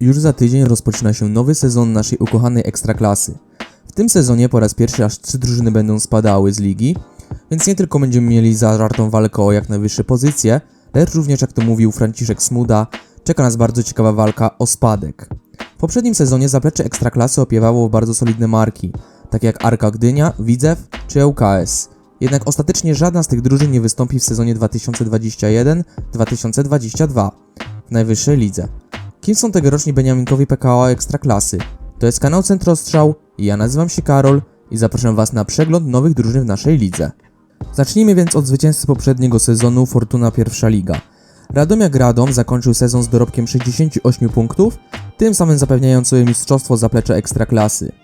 Już za tydzień rozpoczyna się nowy sezon naszej ukochanej ekstraklasy. W tym sezonie po raz pierwszy aż trzy drużyny będą spadały z ligi, więc nie tylko będziemy mieli zażartą walkę o jak najwyższe pozycje, lecz również, jak to mówił Franciszek Smuda, czeka nas bardzo ciekawa walka o spadek. W poprzednim sezonie zaplecze ekstraklasy opiewało bardzo solidne marki, takie jak Arka Gdynia, Widzew czy ŁKS. Jednak ostatecznie żadna z tych drużyn nie wystąpi w sezonie 2021-2022 w najwyższej lidze. Kim są tegoroczni Beniaminkowi PKO Ekstraklasy? To jest kanał Centrostrzał, ja nazywam się Karol i zapraszam Was na przegląd nowych drużyn w naszej lidze. Zacznijmy więc od zwycięzcy poprzedniego sezonu Fortuna Pierwsza Liga. Radomiak Radom zakończył sezon z dorobkiem 68 punktów, tym samym zapewniając sobie mistrzostwo zaplecze Ekstraklasy.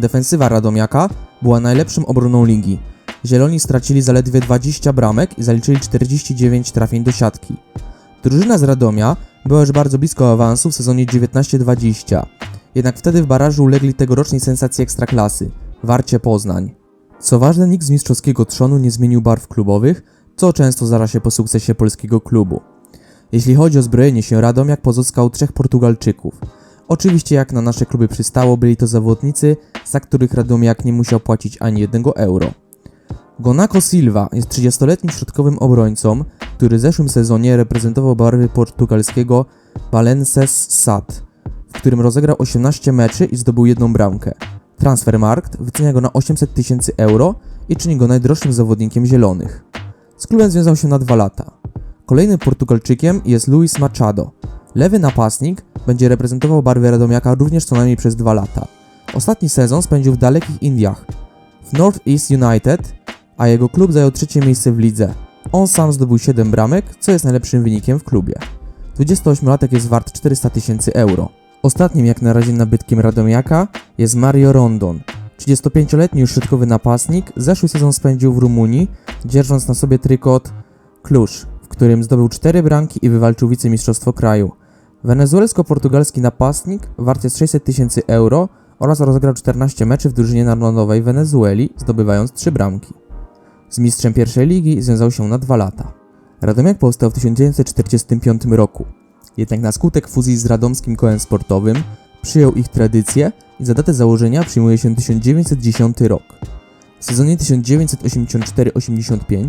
Defensywa Radomiaka była najlepszą obroną ligi. Zieloni stracili zaledwie 20 bramek i zaliczyli 49 trafień do siatki. Drużyna z Radomia była już bardzo blisko awansu w sezonie 19-20, jednak wtedy w barażu ulegli tegorocznej sensacji ekstraklasy Warcie Poznań. Co ważne, nikt z mistrzowskiego trzonu nie zmienił barw klubowych, co często zdarza się po sukcesie polskiego klubu. Jeśli chodzi o zbrojenie się, Radomiak pozyskał trzech Portugalczyków. Oczywiście jak na nasze kluby przystało, byli to zawodnicy, za których Radomiak nie musiał płacić ani jednego euro. Gonako Silva jest 30-letnim środkowym obrońcą, który w zeszłym sezonie reprezentował barwy portugalskiego Balences Sad, w którym rozegrał 18 meczy i zdobył jedną bramkę. Transfermarkt wycenia go na 800 tysięcy euro i czyni go najdroższym zawodnikiem zielonych. Z klubem związał się na dwa lata. Kolejnym Portugalczykiem jest Luis Machado. Lewy napastnik będzie reprezentował barwy Radomiaka również co najmniej przez dwa lata. Ostatni sezon spędził w dalekich Indiach, w North East United, a jego klub zajął trzecie miejsce w lidze. On sam zdobył 7 bramek, co jest najlepszym wynikiem w klubie. 28-latek jest wart 400 tysięcy euro. Ostatnim jak na razie nabytkiem Radomiaka jest Mario Rondon. 35-letni już środkowy napastnik, zeszły sezon spędził w Rumunii, dzierżąc na sobie trykot Klusz, w którym zdobył 4 bramki i wywalczył wicemistrzostwo kraju. Wenezuelsko-portugalski napastnik wart jest 600 tysięcy euro oraz rozegrał 14 meczy w drużynie narodowej Wenezueli, zdobywając 3 bramki. Z mistrzem pierwszej ligi związał się na dwa lata. Radomiak powstał w 1945 roku. Jednak na skutek fuzji z radomskim kołem sportowym przyjął ich tradycję i za datę założenia przyjmuje się 1910 rok. W sezonie 1984-85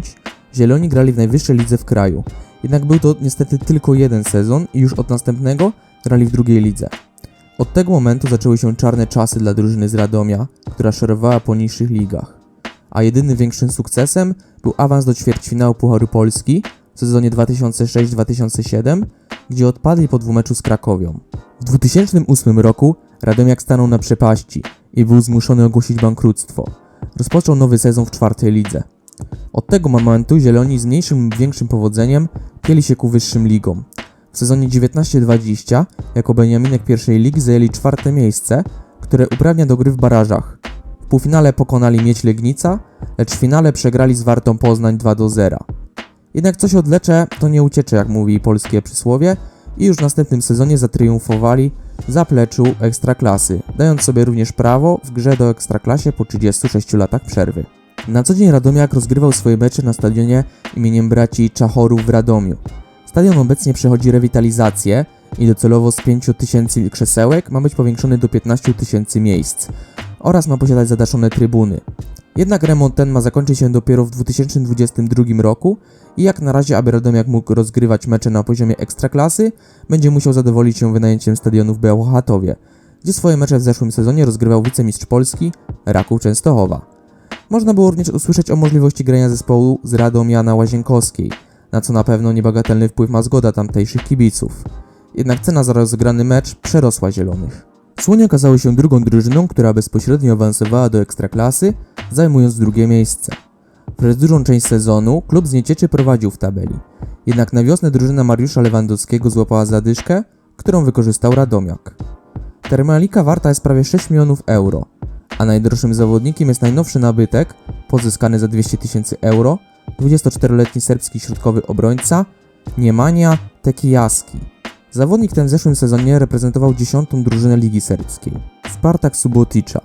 Zieloni grali w najwyższej lidze w kraju, jednak był to niestety tylko jeden sezon i już od następnego grali w drugiej lidze. Od tego momentu zaczęły się czarne czasy dla drużyny z Radomia, która szerowała po niższych ligach. A jedynym większym sukcesem był awans do ćwierćfinału Pucharu Polski w sezonie 2006-2007, gdzie odpadli po dwumeczu z Krakowią. W 2008 roku Radomiak stanął na przepaści i był zmuszony ogłosić bankructwo. Rozpoczął nowy sezon w czwartej lidze. Od tego momentu Zieloni z mniejszym lub większym powodzeniem pieli się ku wyższym ligom. W sezonie 19-20 jako Beniaminek pierwszej ligi zajęli czwarte miejsce, które uprawnia do gry w barażach. W półfinale pokonali Mieć Legnica, lecz w finale przegrali z Wartą Poznań 2 do 0. Jednak coś odlecze, to nie uciecze, jak mówi polskie przysłowie, i już w następnym sezonie zatriumfowali w zapleczu Ekstraklasy, dając sobie również prawo w grze do Ekstraklasie po 36 latach przerwy. Na co dzień Radomiak rozgrywał swoje mecze na stadionie imieniem braci Czachorów w Radomiu. Stadion obecnie przechodzi rewitalizację i docelowo z 5 tysięcy krzesełek ma być powiększony do 15 tysięcy miejsc oraz ma posiadać zadaszone trybuny. Jednak remont ten ma zakończyć się dopiero w 2022 roku i jak na razie, aby Radomiak mógł rozgrywać mecze na poziomie ekstraklasy, będzie musiał zadowolić się wynajęciem stadionu w Bełchatowie, gdzie swoje mecze w zeszłym sezonie rozgrywał wicemistrz Polski Raków Częstochowa. Można było również usłyszeć o możliwości grania zespołu z Radomia na Łazienkowskiej, na co na pewno niebagatelny wpływ ma zgoda tamtejszych kibiców. Jednak cena za rozegrany mecz przerosła zielonych. Słonie okazały się drugą drużyną, która bezpośrednio awansowała do ekstraklasy, zajmując drugie miejsce. Przez dużą część sezonu klub z niecieczy prowadził w tabeli. Jednak na wiosnę drużyna Mariusza Lewandowskiego złapała zadyszkę, którą wykorzystał Radomiak. Termalika warta jest prawie 6 milionów euro, a najdroższym zawodnikiem jest najnowszy nabytek, pozyskany za 200 tysięcy euro, 24-letni serbski środkowy obrońca Niemania Tekijaski. Zawodnik ten w zeszłym sezonie reprezentował 10. drużynę Ligi Serbskiej, Spartak Subotica.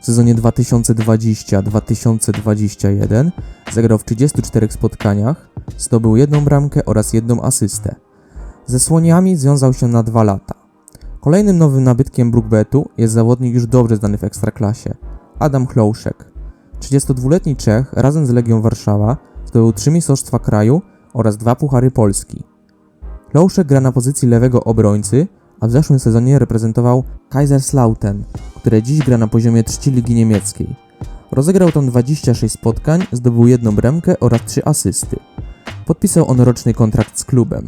W sezonie 2020-2021 zagrał w 34 spotkaniach, zdobył jedną bramkę oraz jedną asystę. Ze Słoniami związał się na dwa lata. Kolejnym nowym nabytkiem Brookbetu jest zawodnik już dobrze znany w Ekstraklasie, Adam Chlouszek. 32-letni Czech razem z Legią Warszawa zdobył trzy mistrzostwa kraju oraz dwa puchary Polski. Chlouszek gra na pozycji lewego obrońcy, a w zeszłym sezonie reprezentował Kaiserslautern, które dziś gra na poziomie trzeciej ligi niemieckiej. Rozegrał tam 26 spotkań, zdobył jedną bramkę oraz trzy asysty. Podpisał on roczny kontrakt z klubem.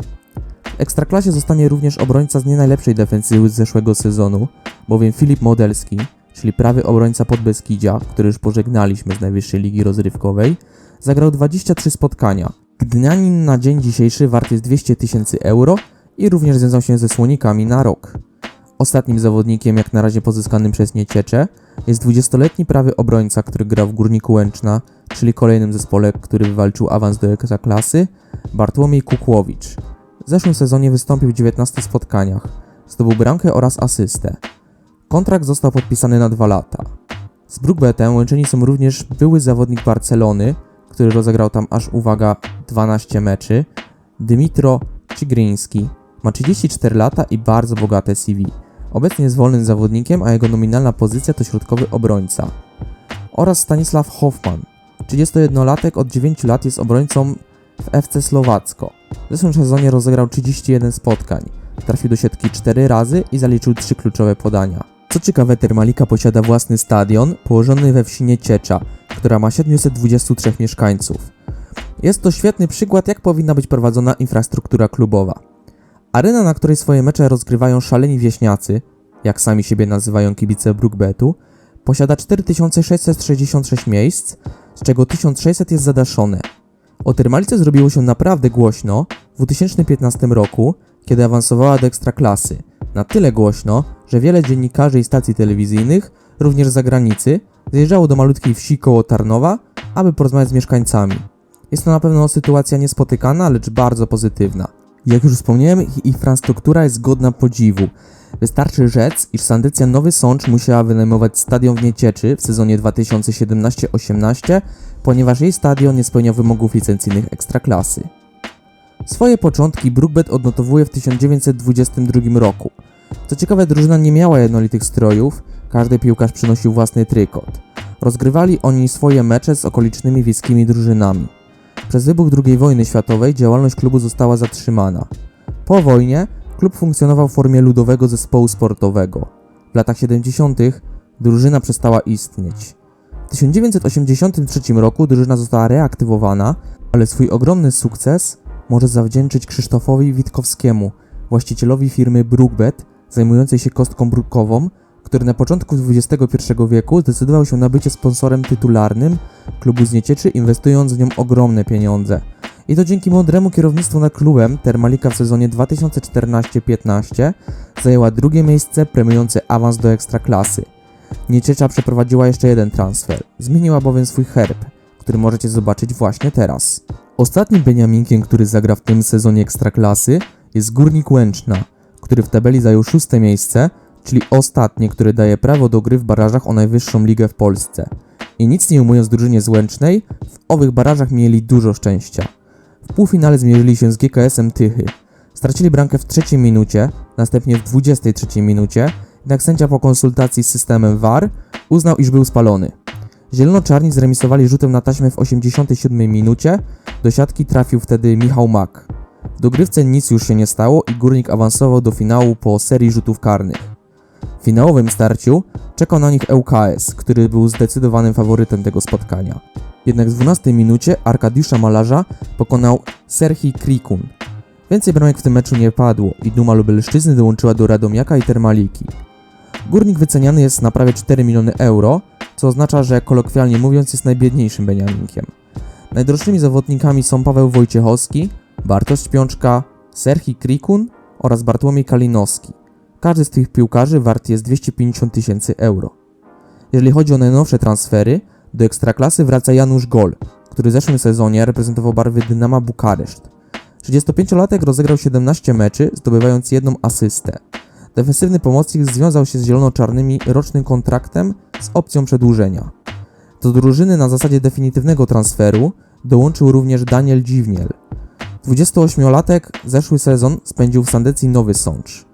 W Ekstraklasie zostanie również obrońca z nie najlepszej defensywy z zeszłego sezonu, bowiem Filip Modelski, czyli prawy obrońca Podbeskidzia, który już pożegnaliśmy z najwyższej ligi rozrywkowej, zagrał 23 spotkania. Gdynianin na dzień dzisiejszy wart jest 200 tysięcy euro i również związał się ze Słonikami na rok. Ostatnim zawodnikiem, jak na razie pozyskanym przez Nieciecze, jest 20-letni prawy obrońca, który grał w Górniku Łęczna, czyli kolejnym zespole, który wywalczył awans do Ekstraklasy, Bartłomiej Kukłowicz. W zeszłym sezonie wystąpił w 19 spotkaniach, zdobył bramkę oraz asystę. Kontrakt został podpisany na dwa lata. Z Brookbetem łączeni są również były zawodnik Barcelony, który rozegrał tam aż uwaga 12 meczy, Dymitro Cigryński. Ma 34 lata i bardzo bogate CV. Obecnie jest wolnym zawodnikiem, a jego nominalna pozycja to środkowy obrońca. Oraz Stanisław Hoffman. 31-latek od 9 lat jest obrońcą w FC Słowacko. W zeszłym sezonie rozegrał 31 spotkań. Trafił do siatki 4 razy i zaliczył 3 kluczowe podania. Co ciekawe, Termalika posiada własny stadion położony we wsi Nieciecza, która ma 723 mieszkańców. Jest to świetny przykład, jak powinna być prowadzona infrastruktura klubowa. Arena, na której swoje mecze rozgrywają szaleni wieśniacy, jak sami siebie nazywają kibice Brookbetu, posiada 4666 miejsc, z czego 1600 jest zadaszone. O Termalice zrobiło się naprawdę głośno w 2015 roku, kiedy awansowała do ekstraklasy. Na tyle głośno, że wiele dziennikarzy i stacji telewizyjnych, również z zagranicy, zjeżdżało do malutkiej wsi koło Tarnowa, aby porozmawiać z mieszkańcami. Jest to na pewno sytuacja niespotykana, lecz bardzo pozytywna. Jak już wspomniałem, ich infrastruktura jest godna podziwu. Wystarczy rzec, iż Sandycja Nowy Sącz musiała wynajmować stadion w Niecieczy w sezonie 2017-18, ponieważ jej stadion nie spełniał wymogów licencyjnych ekstraklasy. Swoje początki Brookbet odnotowuje w 1922 roku. Co ciekawe, drużyna nie miała jednolitych strojów, każdy piłkarz przynosił własny trykot. Rozgrywali oni swoje mecze z okolicznymi wiejskimi drużynami. Przez wybuch II wojny światowej działalność klubu została zatrzymana. Po wojnie klub funkcjonował w formie ludowego zespołu sportowego. W latach 70. drużyna przestała istnieć. W 1983 roku drużyna została reaktywowana, ale swój ogromny sukces może zawdzięczyć Krzysztofowi Witkowskiemu, właścicielowi firmy Brookbet, zajmującej się kostką brukową, który na początku XXI wieku zdecydował się na bycie sponsorem tytularnym klubu z Niecieczy, inwestując w nią ogromne pieniądze. I to dzięki mądremu kierownictwu nad klubem Termalika w sezonie 2014-15 zajęła drugie miejsce premiujące awans do ekstraklasy. Nieciecza przeprowadziła jeszcze jeden transfer, zmieniła bowiem swój herb, który możecie zobaczyć właśnie teraz. Ostatnim Beniaminkiem, który zagra w tym sezonie ekstraklasy jest Górnik Łęczna, który w tabeli zajął szóste miejsce, czyli ostatnie, które daje prawo do gry w barażach o najwyższą ligę w Polsce. I nic nie umując drużynie z Łęcznej, w owych barażach mieli dużo szczęścia. W półfinale zmierzyli się z GKS-em Tychy. Stracili bramkę w trzeciej minucie, następnie w 23 minucie, jednak sędzia po konsultacji z systemem VAR uznał, iż był spalony. Zielono-czarni zremisowali rzutem na taśmę w 87 minucie, do siatki trafił wtedy Michał Mak. W dogrywce nic już się nie stało i Górnik awansował do finału po serii rzutów karnych. W finałowym starciu czekał na nich ŁKS, który był zdecydowanym faworytem tego spotkania. Jednak w 12 minucie Arkadiusza Malarza pokonał Serhii Krikun. Więcej bramek w tym meczu nie padło i Duma Lubelszczyzny dołączyła do Radomiaka i Termaliki. Górnik wyceniany jest na prawie 4 miliony euro, co oznacza, że kolokwialnie mówiąc jest najbiedniejszym Beniaminkiem. Najdroższymi zawodnikami są Paweł Wojciechowski, Bartosz Piączka, Serhii Krikun oraz Bartłomiej Kalinowski. Każdy z tych piłkarzy wart jest 250 tysięcy euro. Jeżeli chodzi o najnowsze transfery, do ekstraklasy wraca Janusz Gol, który w zeszłym sezonie reprezentował barwy Dynama Bukareszt. 35-latek rozegrał 17 meczy, zdobywając jedną asystę. Defensywny pomocnik związał się z zielono-czarnymi rocznym kontraktem z opcją przedłużenia. Do drużyny na zasadzie definitywnego transferu dołączył również Daniel Dziwniel. 28-latek zeszły sezon spędził w Sandecji Nowy Sącz.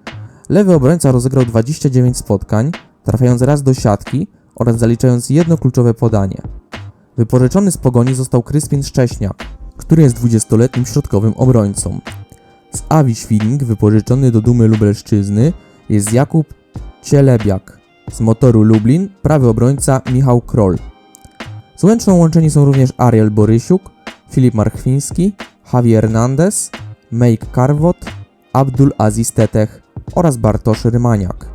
Lewy obrońca rozegrał 29 spotkań, trafiając raz do siatki oraz zaliczając jedno kluczowe podanie. Wypożyczony z Pogoni został Kryspin Szcześniak, który jest 20-letnim środkowym obrońcą. Z Awi wypożyczony do Dumy Lubelszczyzny jest Jakub Cielebiak. Z Motoru Lublin prawy obrońca Michał Kroll. Z Łęczną łączeni są również Ariel Borysiuk, Filip Marchwiński, Javi Hernandez, Make Karwot, Abdul Aziz Tetech oraz Bartosz Rymaniak.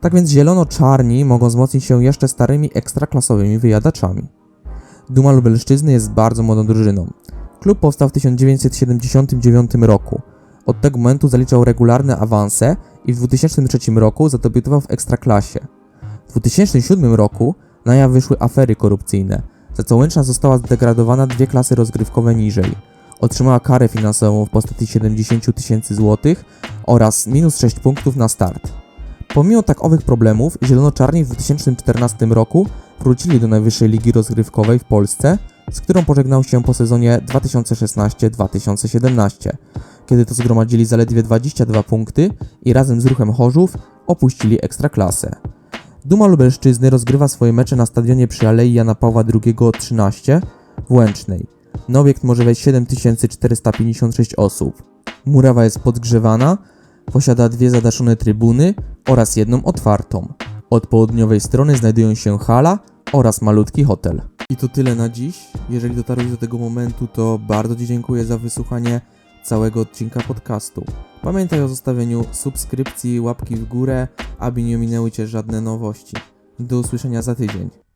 Tak więc zielono-czarni mogą wzmocnić się jeszcze starymi ekstraklasowymi wyjadaczami. Duma Lubelszczyzny jest bardzo młodą drużyną. Klub powstał w 1979 roku. Od tego momentu zaliczał regularne awanse i w 2003 roku zadebiutował w Ekstraklasie. W 2007 roku na jaw wyszły afery korupcyjne, za co Łęczna została zdegradowana dwie klasy rozgrywkowe niżej. Otrzymała karę finansową w postaci 70 tysięcy złotych oraz minus 6 punktów na start. Pomimo tak owych problemów, Zielono-Czarni w 2014 roku wrócili do najwyższej ligi rozgrywkowej w Polsce, z którą pożegnał się po sezonie 2016-2017, kiedy to zgromadzili zaledwie 22 punkty i razem z ruchem Chorzów opuścili Ekstraklasę. Duma Lubelszczyzny rozgrywa swoje mecze na stadionie przy Alei Jana Pawła II 13 w Łęcznej. Na obiekt może wejść 7456 osób. Murawa jest podgrzewana, posiada dwie zadaszone trybuny oraz jedną otwartą. Od południowej strony znajdują się hala oraz malutki hotel. I to tyle na dziś. Jeżeli dotarłeś do tego momentu, to bardzo Ci dziękuję za wysłuchanie całego odcinka podcastu. Pamiętaj o zostawieniu subskrypcji, łapki w górę, aby nie ominęły Cię żadne nowości. Do usłyszenia za tydzień.